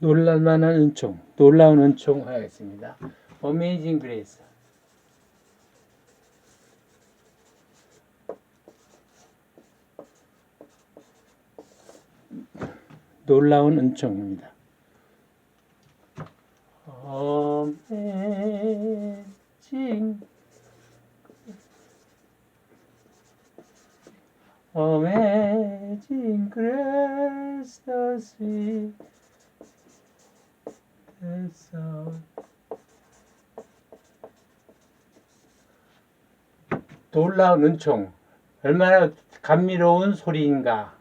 놀랄만한 은총, 놀라운 은총 하겠습니다. Amazing Grace. 놀라운 은총입니다. Amazing, amazing grace, the sound. 놀라운 은총, 얼마나 감미로운 소리인가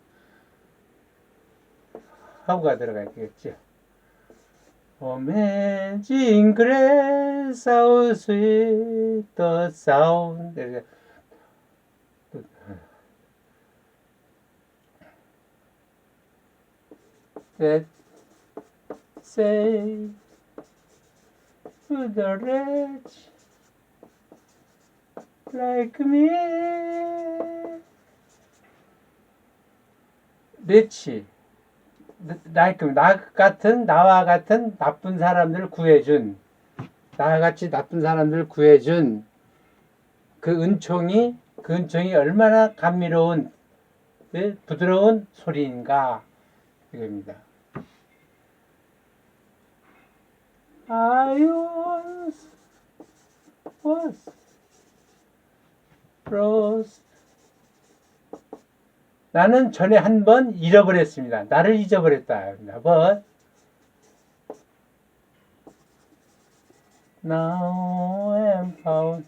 하고가 들어가겠죠. How sweet the sound. 이렇게 that say to the wretch like me. wretch, like 나 같은 나와 같은 나쁜 사람들을 구해준 나같이 나쁜 사람들을 구해준 그 은총이 그 은총이 얼마나 감미로운 예, 부드러운 소리인가 이겁니다. I was was lost. 나는 전에 한 번 잃어버렸습니다. 나를 잊어버렸다. But now I'm found.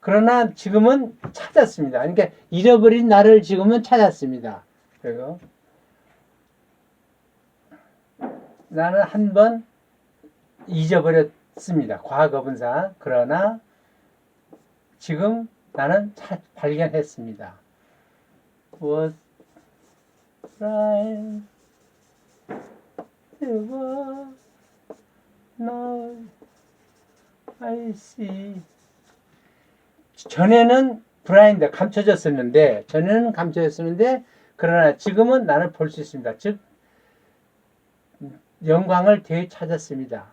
그러나 지금은 찾았습니다. 그러니까 잃어버린 나를 지금은 찾았습니다. 그리고 나는 한 번 잊어버렸습니다. 과거 분사. 그러나 지금 나는 차, 발견했습니다. Right. It was I see. 전에는 브라인드 감춰졌었는데 전에는 감춰졌었는데 그러나 지금은 나를 볼 수 있습니다. 즉 영광을 되찾았습니다.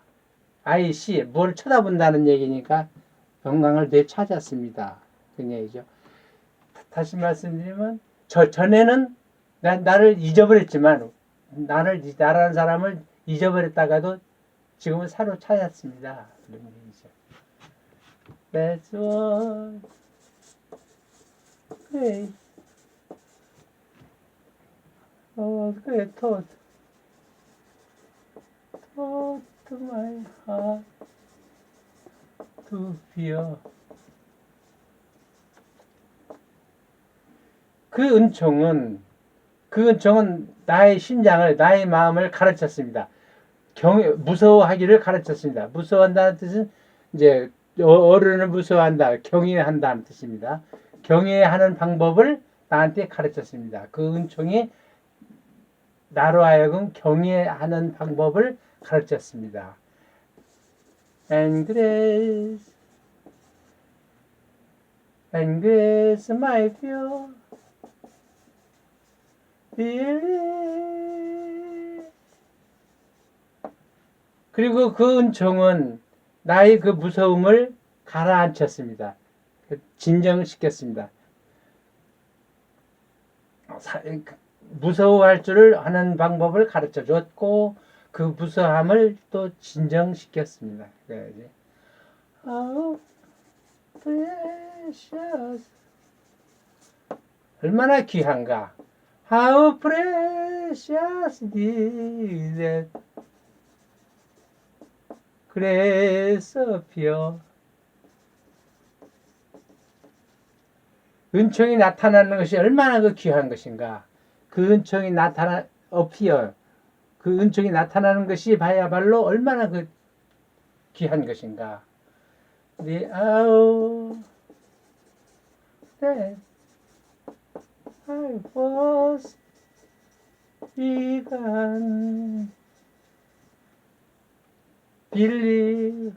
I see 뭘 쳐다본다는 얘기니까 영광을 되찾았습니다. 그 얘기죠. 다시 말씀드리면 저 전에는 나, 나를 잊어버렸지만 나를 나라는 사람을 잊어버렸다가도 지금은 사로 찾았습니다. 그런 얘기죠. That's what great. Oh, great Thought to my heart to fear. 그 은총은 그 은총은 나의 심장을 나의 마음을 가르쳤습니다. 경 무서워하기를 가르쳤습니다. 무서워한다는 뜻은 이제 어- 어른을 무서워한다, 경외한다는 뜻입니다. 경외하는 방법을 나한테 가르쳤습니다. 그 은총이 나로 하여금 경외하는 방법을 가르쳤습니다. And grace, and grace, my fear, believe. 그리고 그 은총은 나의 그 무서움을 가라앉혔습니다. 진정시켰습니다. 무서워할 줄을 하는 방법을 가르쳐 줬고 그 무서함을 또 진정시켰습니다. 그래야지. How precious 얼마나 귀한가. How precious is that 그래서 피어 은총이 나타나는 것이 얼마나 그 귀한 것인가. 그 은총이 나타나 어피어 그 은총이 나타나는 것이 바야말로 얼마나 그 귀한 것인가. The hour that I was begun believe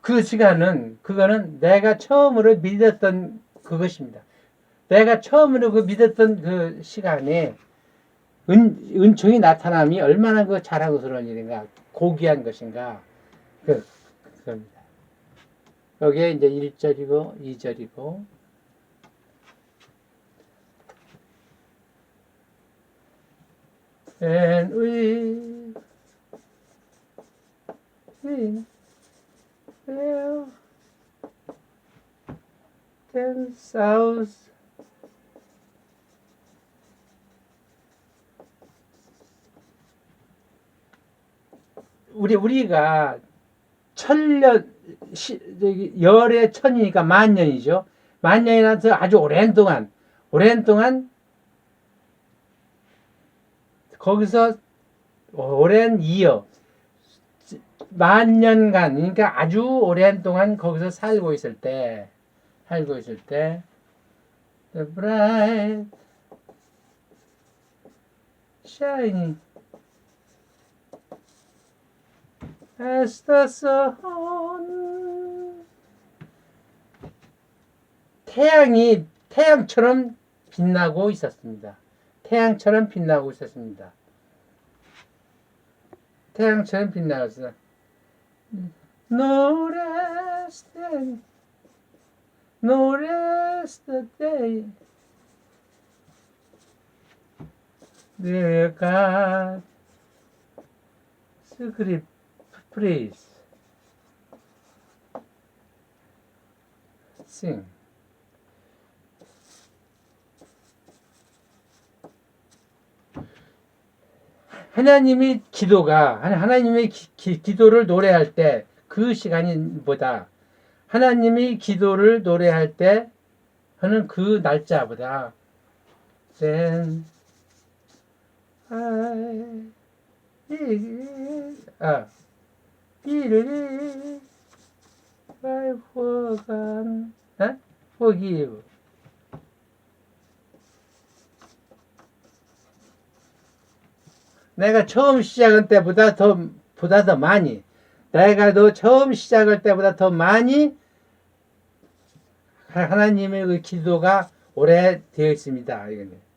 그 시간은 그거는 내가 처음으로 믿었던 그것입니다. 내가 처음으로 그 믿었던 그 시간에 은, 은총이 나타남이 얼마나 그 자랑스러운 일인가, 고귀한 것인가, 그, 그겁니다. 여기에 이제 1절이고, 2절이고, And we, we will 우리 우리가 천년 시, 열의 천이니까 만 년이죠. 만 년이라서 아주 오랜 동안 오랜 동안 거기서 오랜 이어 만 년간 그러니까 아주 오랜 동안 거기서 살고 있을 때 살고 있을 때 the bright shining as the sun 태양이 태양처럼 빛나고 있었습니다. 태양처럼 빛나고 있었습니다. 태양처럼 빛나서 No rest day, no rest day. God, secret praise. Sing. 하나님의 기도가 하나- 하나님의 기, 기 도를 노래할 때 그 시간이 보다 하나님의 기도를 노래할 때 하는 그 날짜보다 then I 아 believe I forgot 어? forgive 내가 처음 시작할 때보다 더 보다 더 많이 내가 너 처음 시작할 때보다 더 많이 하- 하나님의 그 기도가 오래 되어 있습니다. 이거는.